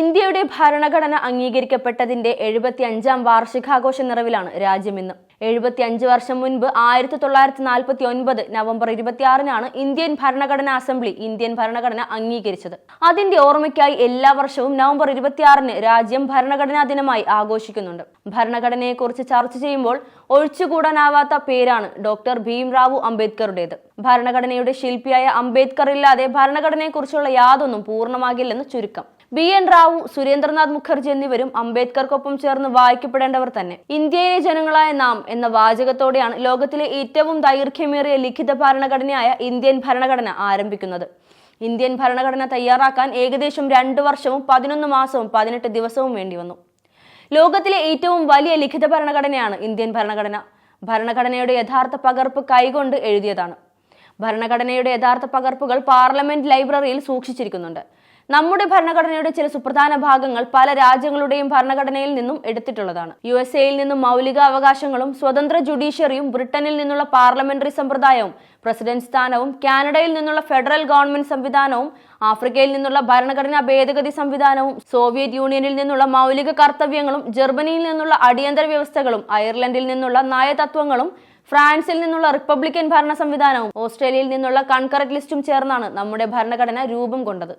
ഇന്ത്യയുടെ ഭരണഘടന അംഗീകരിക്കപ്പെട്ടതിന്റെ എഴുപത്തി അഞ്ചാം വാർഷികാഘോഷ നിറവിലാണ് രാജ്യം ഇന്ന്. എഴുപത്തി അഞ്ച് വർഷം മുൻപ് ആയിരത്തി തൊള്ളായിരത്തി നാൽപ്പത്തി ഒൻപത് നവംബർ ഇരുപത്തിയാറിനാണ് ഇന്ത്യൻ ഭരണഘടനാ അസംബ്ലി ഇന്ത്യൻ ഭരണഘടന അംഗീകരിച്ചത്. അതിന്റെ ഓർമ്മയ്ക്കായി എല്ലാ വർഷവും നവംബർ ഇരുപത്തിയാറിന് രാജ്യം ഭരണഘടനാ ദിനമായി ആഘോഷിക്കുന്നുണ്ട്. ഭരണഘടനയെക്കുറിച്ച് ചർച്ച ചെയ്യുമ്പോൾ ഒഴിച്ചുകൂടാനാവാത്ത പേരാണ് ഡോക്ടർ ഭീംറാവു അംബേദ്കറുടേത്. ഭരണഘടനയുടെ ശില്പിയായ അംബേദ്കർ ഇല്ലാതെ ഭരണഘടനയെക്കുറിച്ചുള്ള യാതൊന്നും പൂർണമാകില്ലെന്ന് ചുരുക്കം. ബി എൻ റാവു സുരേന്ദ്രനാഥ് മുഖർജി എന്നിവരും അംബേദ്കർക്കൊപ്പം ചേർന്ന് വായിക്കപ്പെടേണ്ടവർ തന്നെ. ഇന്ത്യയിലെ ജനങ്ങളായ നാം എന്ന വാചകത്തോടെയാണ് ലോകത്തിലെ ഏറ്റവും ദൈർഘ്യമേറിയ ലിഖിത ഭരണഘടനയായ ഇന്ത്യൻ ഭരണഘടന ആരംഭിക്കുന്നത്. ഇന്ത്യൻ ഭരണഘടന തയ്യാറാക്കാൻ ഏകദേശം രണ്ടു വർഷവും പതിനൊന്ന് മാസവും പതിനെട്ട് ദിവസവും വേണ്ടി വന്നു. ലോകത്തിലെ ഏറ്റവും വലിയ ലിഖിത ഭരണഘടനയാണ് ഇന്ത്യൻ ഭരണഘടന. ഭരണഘടനയുടെ യഥാർത്ഥ പകർപ്പ് കൈകൊണ്ട് എഴുതിയതാണ്. ഭരണഘടനയുടെ യഥാർത്ഥ പകർപ്പുകൾ പാർലമെന്റ് ലൈബ്രറിയിൽ സൂക്ഷിച്ചിരിക്കുന്നുണ്ട്. നമ്മുടെ ഭരണഘടനയുടെ ചില സുപ്രധാന ഭാഗങ്ങൾ പല രാജ്യങ്ങളുടെയും ഭരണഘടനയിൽ നിന്നും എടുത്തിട്ടുള്ളതാണ്. യു എസ് എയിൽ നിന്നും മൗലിക അവകാശങ്ങളും സ്വതന്ത്ര ജുഡീഷ്യറിയും ബ്രിട്ടനിൽ നിന്നുള്ള പാർലമെന്ററി സമ്പ്രദായവും പ്രസിഡന്റ് സ്ഥാനവും കാനഡയിൽ നിന്നുള്ള ഫെഡറൽ ഗവൺമെന്റ് സംവിധാനവും ആഫ്രിക്കയിൽ നിന്നുള്ള ഭരണഘടനാ ഭേദഗതി സംവിധാനവും സോവിയറ്റ് യൂണിയനിൽ നിന്നുള്ള മൗലിക കർത്തവ്യങ്ങളും ജർമ്മനിയിൽ നിന്നുള്ള അടിയന്തര വ്യവസ്ഥകളും അയർലൻഡിൽ നിന്നുള്ള നയതത്വങ്ങളും ഫ്രാൻസിൽ നിന്നുള്ള റിപ്പബ്ലിക്കൻ ഭരണ സംവിധാനവും ഓസ്ട്രേലിയയിൽ നിന്നുള്ള കൺകറക്ട് ലിസ്റ്റും ചേർന്നാണ് നമ്മുടെ ഭരണഘടന രൂപം കൊണ്ടത്.